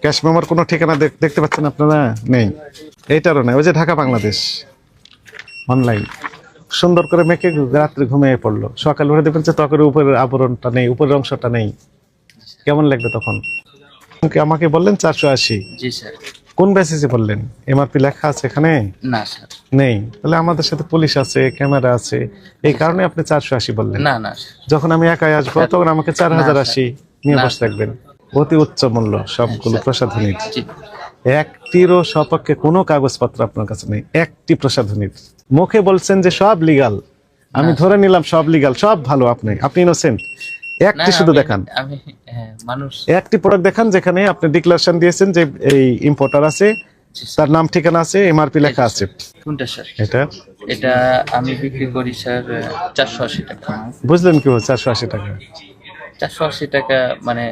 Cash মেমোর কোনো ঠিকানা দেখ- দেখতে পাচ্ছেন আপনারা? নেই। এইটারও নেই। ওই যে ঢাকা বাংলাদেশ। অনলাইন। সুন্দর করে মেখে রাত্রে ঘুমিয়ে পড়ল। সকাল উঠে দেখবেন যে ত্বকের উপরের আবরণটা নেই উপরের অংশটা নেই। কেমন লাগবে তখন? আমাকে বললেন চারশো আশি? কোন বেসিসে বললেন? এমআরপি লেখা আছে এখানে? না স্যার। নেই। তাহলে আমাদের সাথে পুলিশ আছে ক্যামেরা আছে। এই কারণে আপনি চারশো আশি বললেন। না না যখন আমি একাই আসব তখন আমাকে চার হাজার। আশি নিয়ে বসে স্যার। অতি উচ্চ মূল্য সবগুলো প্রসাধনীর। একটিরও সপক্ষে কোনো কাগজপত্র আপনার কাছে নেই একটি প্রসাধনীর। মুখে বলছেন যে সব লিগাল আমি ধরে নিলাম সব লিগাল সব ভালো আপনি আপনি ইনোসেন্ট একটি শুধু দেখান। হ্যাঁ একটি প্রোডাক্ট দেখান যেখানে আপনি ডিক্লারেশন দিয়েছেন যে এই ইম্পোর্টার আছে তার নাম ঠিকানা আছে এমআরপি লেখা আছে। কোনটা স্যার এটা? এটা আমি বিক্রি করি স্যার চারশো আশি টাকা। বুঝলেন কি চারশো আশি টাকা? টাকা মানে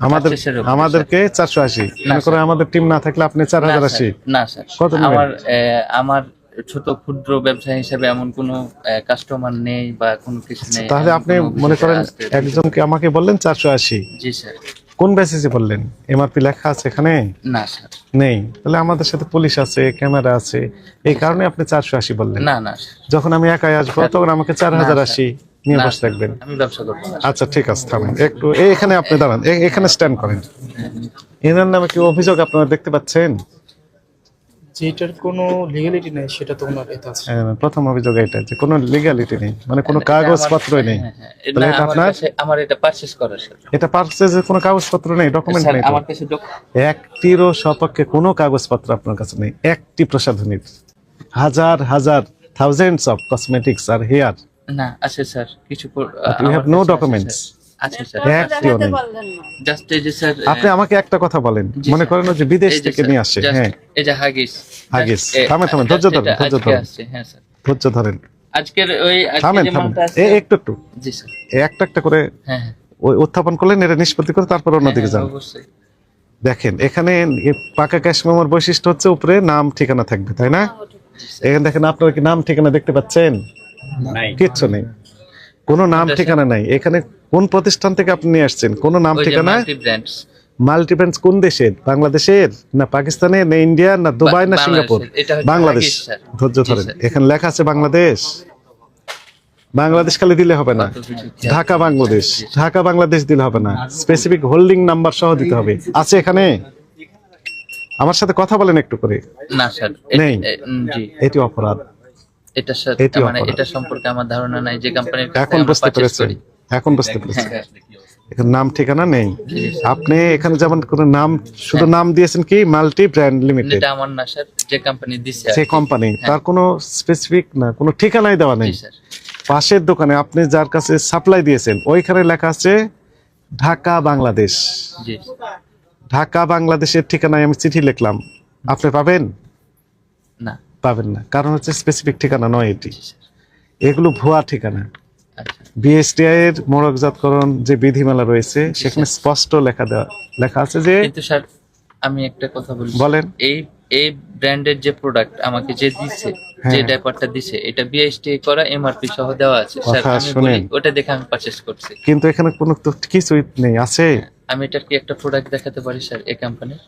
আমাদের আমাদেরকে চারশো আশি। মনে করে আমাদের টিম না থাকলে আপনি চার হাজার আশি। না স্যার। কত আমার আমার ছোট ক্ষুদ্র ব্যবসা হিসেবে এমন কোনো কাস্টমার নেই বা কোনো কিছু নেই তাহলে আপনি মনে করেন একজনকে আমাকে বললেন চারশো আশি। জি স্যার। কোন বেসিসে বললেন? এমআরপি লেখা আছে এখানে? না স্যার। নেই। তাহলে আমাদের সাথে পুলিশ আছে ক্যামেরা আছে। এই কারণে আপনি চারশো আশি বললেন। না না যখন আমি একাই আসব তখন আমাকে চার হাজার আশি। নিয়ে বসে স্যার, রাখবেন আমি ব্যবসা করব না আচ্ছা ঠিক আছে থামেন। একটু এই এখানে আপনি দাঁড়ান। এখানে স্ট্যান্ড করেন। এনার নামে কি অভিযোগ আপনারা দেখতে পাচ্ছেন? যেটার কোনো লিগ্যালিটি নেই সেটা তো ওনার এতে আছে। হ্যাঁ, প্রথম অভিযোগ এটা যে কোনো লিগালিটি নেই মানে কোনো কাগজপত্রই নেই। হ্যাঁ, হ্যাঁ, তাহলে এটা আমার আপনার? আমার এটা পারচেজ করা এটা পার্সেজের কোনো কাগজপত্র নেই ডকুমেন্ট নেই আমার কাছে একটিরও সপক্ষে কোনো কাগজপত্র আপনার কাছে নেই। একটি প্রসাধনীর। হাজার হাজার থাউজেন্ডস অফ কসমেটিক্স আর হেয়ার না আছে স্যার কিছু? স্যার। জাস্ট এই যে স্যার আপনি আমাকে একটা কথা বলেন। মনে করেন যে বিদেশ থেকে নিয়ে আসে হ্যাঁ। এই যে হাগিস হাগিস। থামেন, থামেন, ধৈর্য ধরুন, ধৈর্য আজকে আসছে, হ্যাঁ স্যার। ধৈর্য ধরেন। আজকের ওই থামেন থামেন। মালটা আছে এই একটু একটু। জি স্যার। একটা একটা করে হ্যাঁ হ্যাঁ। ওই উত্থাপন করলেন এটা নিষ্পত্তি করে তারপর অন্যদিকে হ্যাঁ, যান। অবশ্যই। দেখেন এখানে পাকা ক্যাশ মেমোর বৈশিষ্ট্য হচ্ছে উপরে নাম ঠিকানা থাকবে তাই না? এখানে দেখেন আপনারা কি নাম ঠিকানা দেখতে পাচ্ছেন? কিচ্ছু নেই। কোনো নাম ঠিকানা নাই। এখানে কোন প্রতিষ্ঠান থেকে আপনি নিয়ে আসছেন? কোনো নাম ঠিকানা? মাল্টি মাল্টিপ্যান্স কোন দেশের বাংলাদেশের না পাকিস্তানের না ইন্ডিয়া না দুবাই না সিঙ্গাপুর? বাংলাদেশ। ধৈর্য ধরেন। এখানে লেখা আছে বাংলাদেশ। বাংলাদেশ খালি দিলে হবে না। ঢাকা বাংলাদেশ। ঢাকা বাংলাদেশ দিলে হবে না। স্পেসিফিক হোল্ডিং নাম্বার সহ দিতে হবে। আছে এখানে? আমার সাথে কথা বলেন একটু করে। না স্যার। নেই। এটি অপরাধ। এটা মানে এটা সম্পর্কে আমার ধারণা নাই যে কোম্পানির এখন বুঝতে পেরেছেন এখন বুঝতে পেরেছেন এখানে নাম ঠিকানা নেই। আপনি এখানে যেমন কোনো নাম শুধু নাম দিয়েছেন কি? Multi brand limited. এটা আমার না স্যার যে কোম্পানি দিছে আর সে কি। কোম্পানি তার কোনো স্পেসিফিক না কোনো ঠিকানাই দেওয়া নেই। পাশের দোকানে আপনি যার কাছে সাপ্লাই দিয়েছেন ওইখানে লেখা আছে ঢাকা বাংলাদেশ। ঢাকা বাংলাদেশের ঠিকানায় আমি চিঠি লিখলাম। আপনি পাবেন? না। পাবেন না। কারণ হচ্ছে স্পেসিফিক ঠিকানা নয় এটি। এগুলো ভুয়া ঠিকানা। বিএসটিআই এর মোড়কজাতকরণ যে বিধিমালা রয়েছে সেখানে স্পষ্ট লেখা দেওয়া লেখা আছে যে কিন্তু স্যার আমি একটা কথা বলি বলেন। এই এই ব্র্যান্ডের যে প্রোডাক্ট আমাকে যে দিছে যে হ্যাঁ। ডাইপারটা দিছে এটা বিএসটি করা এমআরপি সহ দেওয়া আছে। স্যার আমি বলি ওটা দেখে আমি পারচেজ করছি। কিন্তু এখানে কোনো তো কিছুই নেই আছে? আমি এটার কি একটা প্রোডাক্ট দেখাতে পারি স্যার এই কোম্পানির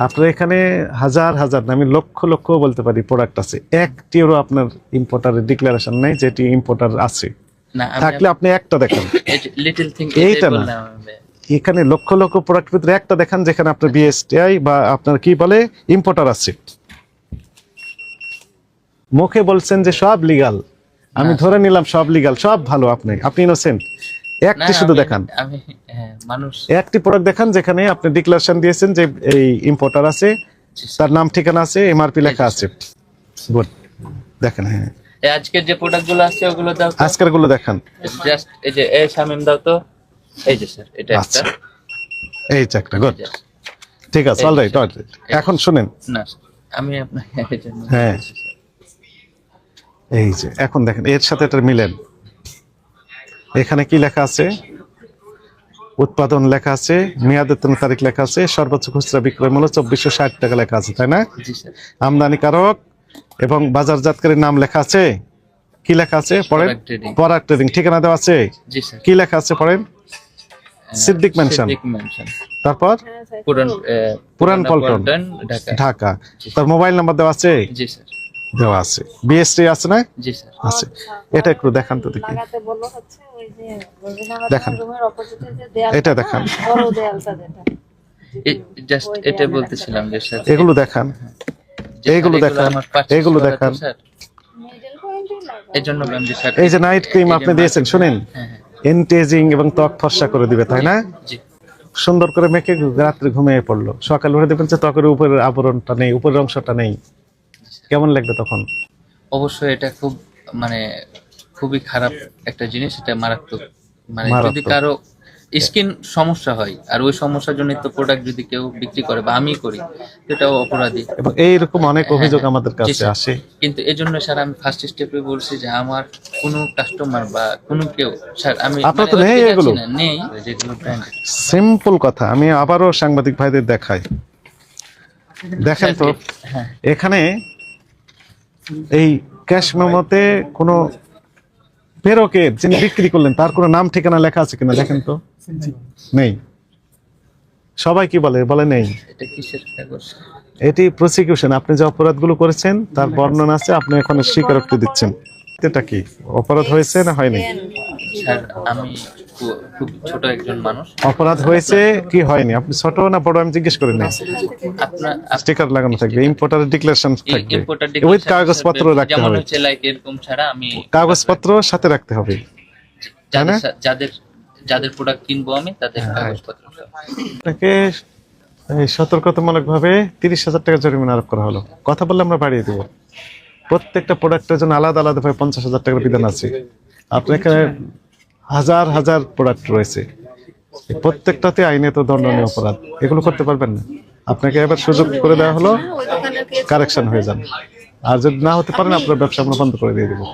আপনার এখানে হাজার হাজার আমি লক্ষ লক্ষ বলতে পারি প্রোডাক্ট আছে। একটিরও আপনার ইম্পোর্টারের ডিক্লারেশন নেই যেটি ইম্পোর্টার আছে। থাকলে আপনি একটা দেখান। এইটা না। এখানে লক্ষ লক্ষ প্রোডাক্ট ভিতরে একটা দেখান যেখানে আপনার বিএসটিআই বা আপনার কি বলে ইম্পোর্টার আছে। মুখে বলছেন যে সব লিগাল আমি ধরে নিলাম সব লিগাল সব ভালো আপনি। আপনি ইনোসেন্ট একটি শুধু দেখান। হ্যাঁ মানুষ। একটি প্রোডাক্ট দেখান যেখানে আপনি ডিক্লারেশন দিয়েছেন যে এই ইম্পোর্টার আছে তার নাম ঠিকানা আছে এমআরপি লেখা আছে। গুড দেখেন হ্যাঁ। এই আজকের যে প্রোডাক্টগুলো আছে ওগুলো দাও আজকেরগুলো দেখান। জাস্ট এই যে এই শামিম দাও তো। এই যে স্যার এটা একটা। আচ্ছা। এই চাকরা গুড ঠিক আছে অল রাইট এখন শুনেন। না আমি আপনাকে হ্যাঁ। এই যে এখন দেখেন এর সাথে এটা মিলেন। এখানে কি লেখা আছে? উৎপাদন লেখা আছে মেয়াদোত্তন তারিখ লেখা আছে সর্বোচ্চ খুচরা বিক্রয় মূল্য চব্বিশশো ষাট টাকা লেখা আছে তাই না? আমদানিকারক এবং বাজারজাতকারীর নাম লেখা আছে? কি লেখা আছে? পড়েন। পরাগ ট্রেডিং ঠিকানা দেওয়া আছে? কি লেখা আছে পড়েন? সিদ্দিক ম্যানশন তারপর? পুরান পল্টন। ঢাকা। ঢাকা। তার মোবাইল নাম্বার দেওয়া আছে? জি স্যার। দেওয়া আছে। বিএসটি আছে না? জি স্যার। আছে। এটা একটু দেখান তো দেখি। লাগাতে বলল হচ্ছে ওই যে রবীন্দ্রনাথ দেখান। এটা দেখান। বড় দেয়ালটা যেটা। জাস্ট এটা বলতেছিলাম যে স্যার। এগুলো দেখান। স্যার, দেখান, তো দেখান। স্যার। মিডল পয়েন্টে লাগা এই জন্য যে এই যে নাইট ক্রিম আপনি দিয়েছেন শুনেন। হ্যাঁ হ্যাঁ। এন্টেজিং এবং ত্বক ফর্সা করে দিবে তাই না? জি। সুন্দর করে মেখে রাত্রে ঘুমিয়ে পড়ল। সকাল উঠে দেখবেন যে ত্বকের উপরের আবরণটা নেই উপরের অংশটা নেই। কেমন লাগবে তখন? অবশ্যই এটা খুব মানে খুবই খারাপ একটা জিনিস এটা মারাত্মক। মানে যদি কারও স্কিন সমস্যা হয় আর ওই সমস্যার জন্য তো প্রোডাক্ট যদি কেউ বিক্রি করে বা আমি করি এটাও অপরাধী। এবং এইরকম অনেক অভিযোগ হ্যাঁ, আমাদের কাছে আসে। কিন্তু এই জন্য স্যার আমি ফার্স্ট স্টেপে বলছি যে আমার কোনো কাস্টমার বা কোনো কেউ স্যার আমি আপনার মানে তো নেই এগুলো? নেই। যেগুলো সিম্পল কথা আমি আবারও সাংবাদিক ভাইদের দেখাই। দেখেন তো হ্যাঁ। এখানে এই ক্যাশ মেমোতে কোনো প্রেরকের যিনি বিক্রি করলেন, তার কোনো নাম ঠিকানা লেখা আছে কিনা দেখেন তো? নেই। সবাই কি বলে? বলে নেই। এটি প্রসিকিউশন আপনি যে অপরাধগুলো করেছেন, তার বর্ণনা আছে, আপনি এখন স্বীকারোক্তি দিচ্ছেন। এটা কি? অপরাধ হয়েছে না হয়নি? স্যার আমি খুব ছোট একজন মানুষ। অপরাধ হয়েছে কি হয়নি? আপনি ছোট না বড় আমি জিজ্ঞেস করি না আপনার স্টিকার লাগানো থাকবে ইম্পোর্টার ডিক্লারেশন থাকবে। উইথ কাগজপত্র রাখতে হবে। হচ্ছে লাইক এরকম ছাড়া আমি কাগজপত্র সাথে রাখতে হবে। যাদের যাদের প্রোডাক্ট কিনবো আমি তাদের হ্যাঁ, কাগজপত্র। আপনাকে এই সতর্কতামূলক ভাবে তিরিশ হাজার টাকা জরিমানা আরোপ করা হলো। কথা বললে আমরা বাড়িয়ে দেবো। প্রত্যেকটা প্রোডাক্টের জন্য আলাদা আলাদা ভাবে পঞ্চাশ হাজার টাকার বিধান আছে। এখানে হাজার হাজার প্রোডাক্ট রয়েছে। প্রত্যেকটাতে আইনে তো দণ্ডনীয় অপরাধ। এগুলো করতে পারবেন না। আপনাকে এবার সুযোগ করে দেওয়া হলো কে কারেকশন হয়ে যান আর যদি না হতে পারেন আপনার ব্যবসা আমরা বন্ধ করে দিয়ে দেবো।